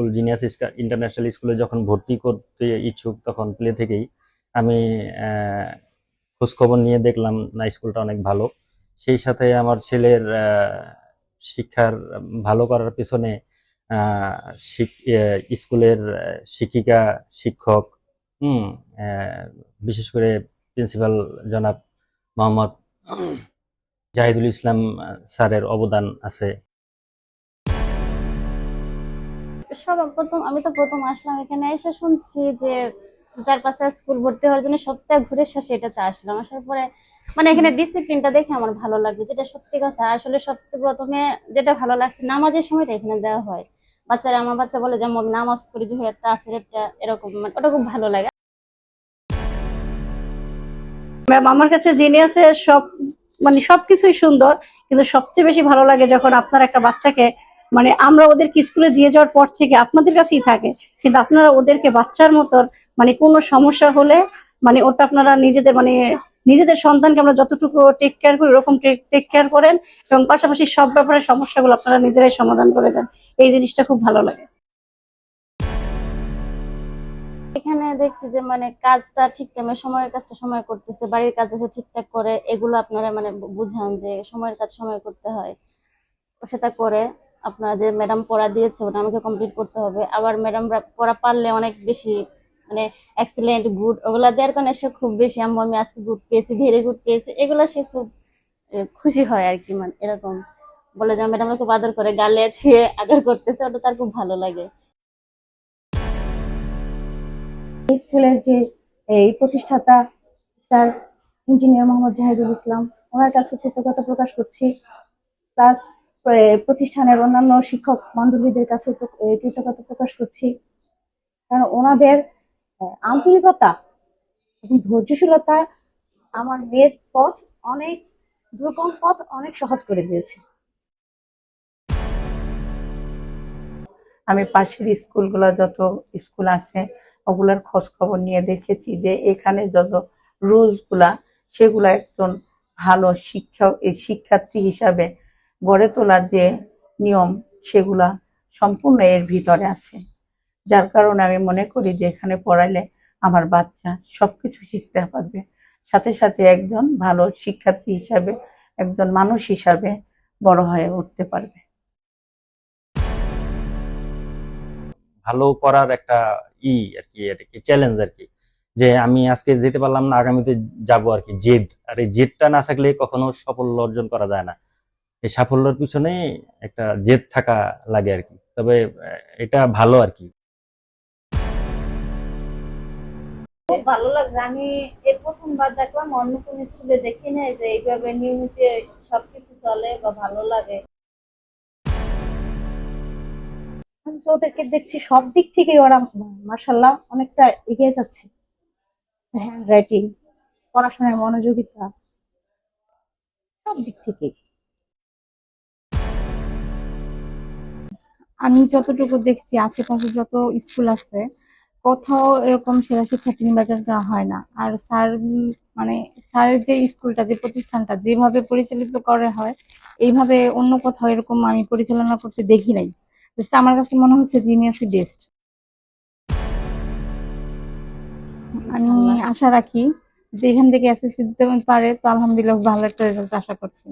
School, genius international স্কুলে যখন ভর্তি করতে ইচ্ছুক তখন প্লে থেকেই আমি খোঁজখবর নিয়ে দেখলাম, না, স্কুলটা অনেক ভালো। সেই সাথে আমার ছেলের শিক্ষার ভালো করার পেছনে স্কুলের শিক্ষিকা, শিক্ষক বিশেষ করে প্রিন্সিপাল জনাব মোহাম্মদ জাহিদুল ইসলাম স্যারের অবদান আছে। সব প্রথম আমি তো প্রথম আসলাম এখানে এসে শুনছি যে চার পাঁচটা স্কুল ভর্তি হওয়ার জন্য সপ্তাহ ঘুরে শেষে এটাতে আসলাম। আসার পরে মানে এখানে ডিসিপ্লিনটা দেখে আমার ভালো লাগবে যেটা সত্যি কথা। আসলে সবচেয়ে প্রথমে যেটা ভালো লাগছে, নামাজের সময়টা এখানে দেওয়া হয়। বাচ্চারা, আমার বাচ্চা বলে যে নামাজ পড়ি জোহর একটা আসের একটা এরকম মানে ওটা খুব ভালো লাগে। ম্যাম, আমার কাছে জিনিয়াসে সব মানে সবকিছুই সুন্দর, কিন্তু সবচেয়ে বেশি ভালো লাগে যখন আপনার একটা বাচ্চাকে মানে আমরা ওদেরকে স্কুলে দিয়ে যাওয়ার পর থেকে আপনাদের কাছেই থাকে, কিন্তু আপনারা ওদেরকে বাচ্চার মতন মানে কোনো সমস্যা হলে মানে ওটা আপনারা নিজেদের মানে নিজেদের সন্তানকে আমরা যতটুকু টেক কেয়ার করি, ওরকম টেক কেয়ার করেন এবং পাশাপাশি সব ব্যাপারে সমস্যাগুলো আপনারা নিজেরাই সমাধান করে দেন। এই জিনিসটা খুব ভালো লাগে। এখানে দেখছি যে মানে কাজটা ঠিক টাইমে সময়ের কাজটা সময় করতেছে, বাড়ির কাজ এসে ঠিকঠাক করে, এগুলো আপনারা মানে বুঝান যে, সময়ের কাজ সময় করতে হয়, সেটা করে। আপনারা যে ম্যাডাম পড়া দিয়েছে ওটা আমাকে কমপ্লিট করতে হবে। আবার ম্যাডামরা পড়া পারলে অনেক বেশি মানে এক্সেলেন্ট গুড ওগুলা দেওয়ার কারণে সে খুব বেশি আমি আজকে গুড পেয়েছি ভেরি গুড পেয়েছি, এগুলো সে খুব খুশি হয় আর কি মানে এরকম। বলে যে ম্যাডামরা খুব আদর করে, গালে ছুঁয়ে আদর করতেছে, ওটা তার খুব ভালো লাগে। স্কুলের যে, এই প্রতিষ্ঠাতা, স্যার ইঞ্জিনিয়ার মোহাম্মদ জাহিদুল ইসলাম, ওনার কাছে কৃতজ্ঞতা প্রকাশ করছি। প্লাস প্রতিষ্ঠানের অন্যান্য শিক্ষক বান্ধবীদের কাছে কৃতজ্ঞতা প্রকাশ করছি। কারণ ওনাদের আন্তরিকতা এবং ধৈর্যশীলতা আমার মেয়ের পথ অনেক, দুর্গম পথ অনেক সহজ করে দিয়েছে। আমি পাশের স্কুলগুলো যত স্কুল আছে, ওগুলার খোঁজ খবর নিয়ে দেখেছি যে এখানে যত রুলসগুলা সেগুলা একজন ভালো শিক্ষক শিক্ষার্থী হিসাবে গড়ে তোলার যে নিয়ম সেগুলা সম্পূর্ণ এর ভিতরে আছে। যার কারণে আমি মনে করি যে এখানে পড়াইলে আমার বাচ্চা সব কিছু শিখতে পারবে। সাথে সাথে একজন ভালো শিক্ষার্থী হিসাবে, একজন মানুষ হিসাবে বড় হয়ে উঠতে পারবে। ভালো করার একটা ই আর কি এটা কি চ্যালেঞ্জ আর কি, যে আমি আজকে যেতে পারলাম না, আগামীতে যাব আর কি জেদ। আর এই জেদটা না থাকলে কখনো সাফল্য অর্জন করা যায় না। এই সাফল্যের পিছনে একটা জেদ থাকা লাগে আর কি। তবে এটা ভালো আর কি। খুব ভালো লাগছে। আমি এই প্রথমবার দেখলাম অন্য কোন স্কুলে দেখি নাই যে এইভাবে নিয়মিত সবকিছু চলে বা ভালো লাগে। আমি তো ওদেরকে দেখছি সব দিক থেকেই ওরা মার্শাল্লাহ অনেকটা এগিয়ে যাচ্ছে। হ্যান্ড রাইটিং পড়াশোনার মনোযোগিতা সব দিক থেকেই। আমি যতটুকু দেখছি আশেপাশে যত স্কুল আছে কোথাও এরকম সেরা শিক্ষার্থী নির্বাচন করা হয় না। আর স্যার মানে স্যারের যে স্কুলটা যে প্রতিষ্ঠানটা যেভাবে পরিচালিত করা হয় এইভাবে অন্য কোথাও এরকম আমি পরিচালনা করতে দেখি নাই। আমার কাছে মনে হচ্ছে জিনিয়াসই বেস্ট আমি আশা রাখি যে এখান থেকে এসএসসি দিতে পারে তো আলহামদুলিল্লাহ ভালো একটা রেজাল্ট আশা করছি।